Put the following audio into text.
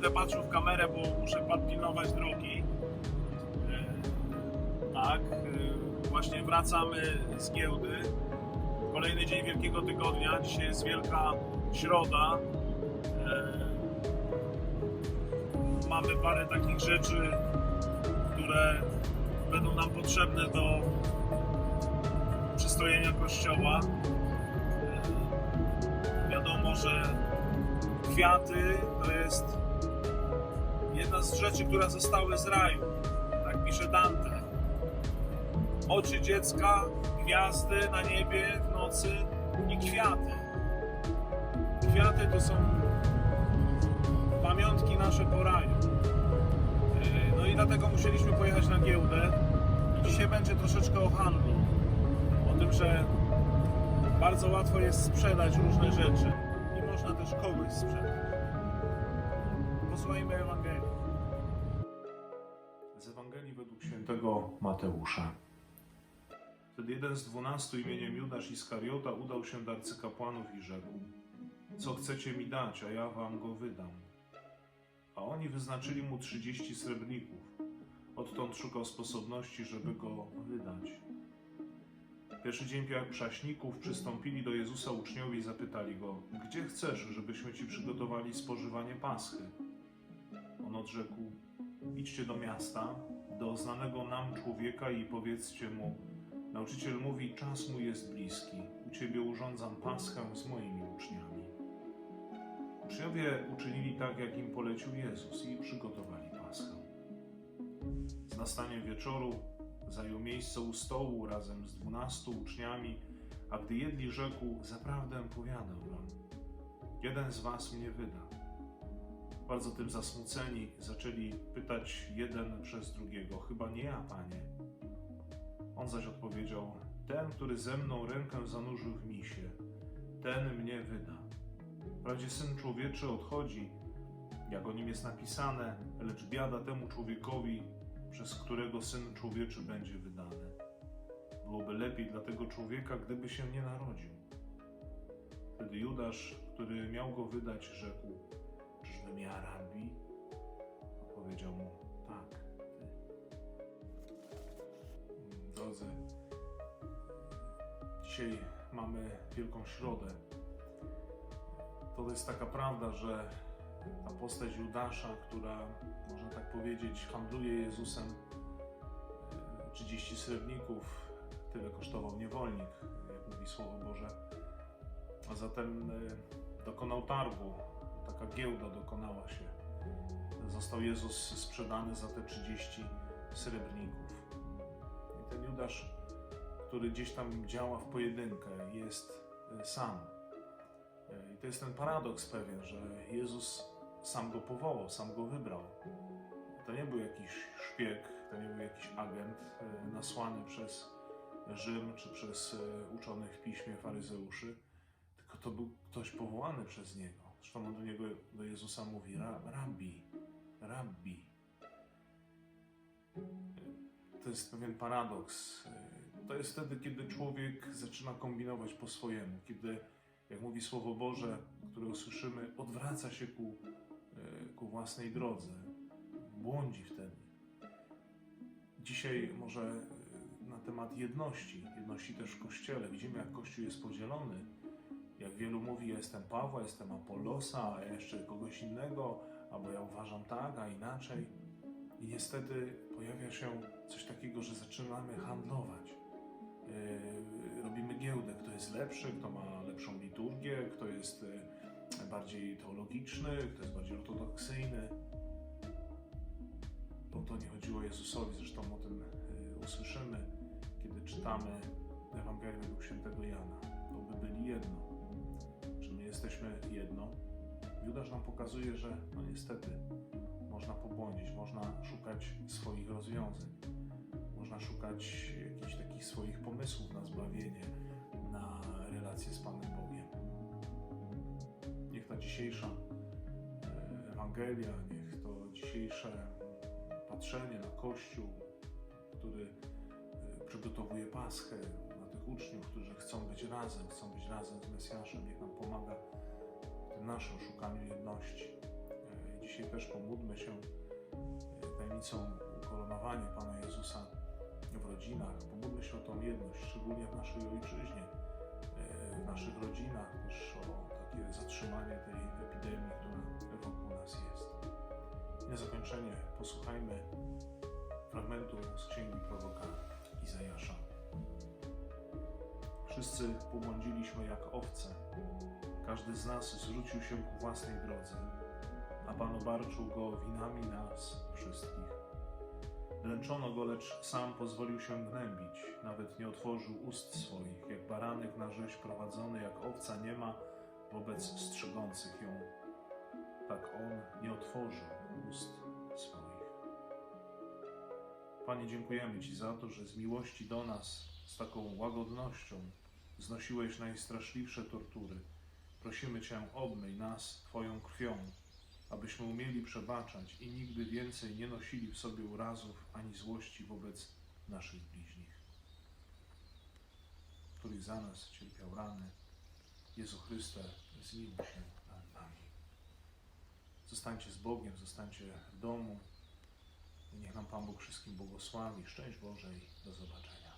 Będę patrzył w kamerę, bo muszę pilnować drogi. E, Tak, e, właśnie wracamy z giełdy. Kolejny dzień Wielkiego Tygodnia. Dzisiaj jest Wielka Środa. E, Mamy parę takich rzeczy, które będą nam potrzebne do przystrojenia kościoła. Wiadomo, że kwiaty to jest jedna z rzeczy, które zostały z raju. Tak pisze Dante. Oczy dziecka, gwiazdy na niebie w nocy i kwiaty. Kwiaty to są pamiątki nasze po raju. Yy, No i dlatego musieliśmy pojechać na giełdę. I dzisiaj będzie troszeczkę o handlu. O tym, że bardzo łatwo jest sprzedać różne rzeczy i można też kogoś sprzedać. Posłuchajmy Ewangelii. Świętego Mateusza. Wtedy jeden z dwunastu imieniem Judasz Iskariota udał się do arcykapłanów i rzekł Co chcecie mi dać, a ja wam go wydam. A oni wyznaczyli mu trzydzieści srebrników. Odtąd szukał sposobności, żeby go wydać. Pierwszy dzień jak przaśników przystąpili do Jezusa uczniowie i zapytali go, gdzie chcesz, żebyśmy ci przygotowali spożywanie paschy? On odrzekł, idźcie do miasta, do znanego nam człowieka i powiedzcie mu, nauczyciel mówi, czas mój jest bliski, u ciebie urządzam paschę z moimi uczniami. Uczniowie uczynili tak, jak im polecił Jezus i przygotowali paschę. Z nastaniem wieczoru zajął miejsce u stołu razem z dwunastu uczniami, a gdy jedli, rzekł: Zaprawdę powiadam wam, jeden z was mnie wyda. Bardzo tym zasmuceni zaczęli pytać jeden przez drugiego: Chyba nie ja, panie. On zaś odpowiedział: Ten, który ze mną rękę zanurzył w misie, ten mnie wyda. Wprawdzie syn człowieczy odchodzi, jak o nim jest napisane, lecz biada temu człowiekowi, przez którego syn człowieczy będzie wydany. Byłoby lepiej dla tego człowieka, gdyby się nie narodził. Wtedy Judasz, który miał go wydać, rzekł: Czyżbym ja rabbi? Mu: Tak, ty. Drodzy, dzisiaj mamy Wielką Środę. To jest taka prawda, że ta postać Judasza, która, można tak powiedzieć, handluje Jezusem, e, 30 srebrników, tyle kosztował niewolnik, jak mówi Słowo Boże. A zatem e, dokonał targu, taka giełda dokonała się. Został Jezus sprzedany za te 30 srebrników. I ten Judasz, który gdzieś tam działa w pojedynkę, jest e, sam. E, I to jest ten paradoks pewien, że Jezus sam go powołał, sam go wybrał. To nie był jakiś szpieg, to nie był jakiś agent e, nasłany przez Rzym czy przez uczonych w piśmie faryzeuszy, tylko to był ktoś powołany przez niego. Zresztą on do niego, do Jezusa mówi: "Ra- Rabbi, rabbi. To jest pewien paradoks. To jest wtedy, kiedy człowiek zaczyna kombinować po swojemu, kiedy jak mówi Słowo Boże, które usłyszymy, odwraca się ku, e, ku własnej drodze, błądzi wtedy. Dzisiaj może e, na temat jedności, jedności też w Kościele. Widzimy, jak Kościół jest podzielony. Jak wielu mówi, jestem Pawła, jestem Apollosa, a jeszcze kogoś innego, albo ja uważam tak, a inaczej. I niestety pojawia się coś takiego, że zaczynamy handlować. Yy, robimy giełdę, kto jest lepszy, kto ma lepszą liturgię, kto jest yy, bardziej teologiczny, kto jest bardziej ortodoksyjny. O to nie chodziło Jezusowi, zresztą o tym yy, usłyszymy, kiedy czytamy Ewangelię według świętego Jana. To by byli jedno. Czy my jesteśmy jedno? Judasz nam pokazuje, że no niestety można pobłądzić, można szukać swoich rozwiązań. Można szukać jakichś takich swoich pomysłów na zbawienie, na relacje z Panem Bogiem. Niech ta dzisiejsza e, Ewangelia, niech to dzisiejsze patrzenie na Kościół, który e, przygotowuje Paschę uczniów, którzy chcą być razem, chcą być razem z Mesjaszem, niech nam pomaga w tym naszym szukaniu jedności. E, dzisiaj też pomódlmy się e, tajemnicą ukoronowania Pana Jezusa w rodzinach. Pomódlmy się o tą jedność, szczególnie w naszej ojczyźnie, e, w naszych rodzinach, też o takie zatrzymanie tej epidemii, która wokół nas jest. Na zakończenie posłuchajmy fragmentu z księgi proroka Izajasza. Wszyscy pobłądziliśmy jak owce. Każdy z nas zwrócił się ku własnej drodze, a Pan obarczył go winami nas wszystkich. Dręczono go, lecz sam pozwolił się gnębić, nawet nie otworzył ust swoich, jak baranek na rzeź prowadzony, jak owca nie ma wobec strzegących ją. Tak on nie otworzył ust swoich. Panie, dziękujemy Ci za to, że z miłości do nas, z taką łagodnością znosiłeś najstraszliwsze tortury. Prosimy Cię, obmyj nas Twoją krwią, abyśmy umieli przebaczać i nigdy więcej nie nosili w sobie urazów ani złości wobec naszych bliźnich, których za nas cierpiał rany. Jezu Chryste, zmiłuj się nad nami. Zostańcie z Bogiem, zostańcie w domu. Niech nam Pan Bóg wszystkim błogosławi. Szczęść Bożej. Do zobaczenia.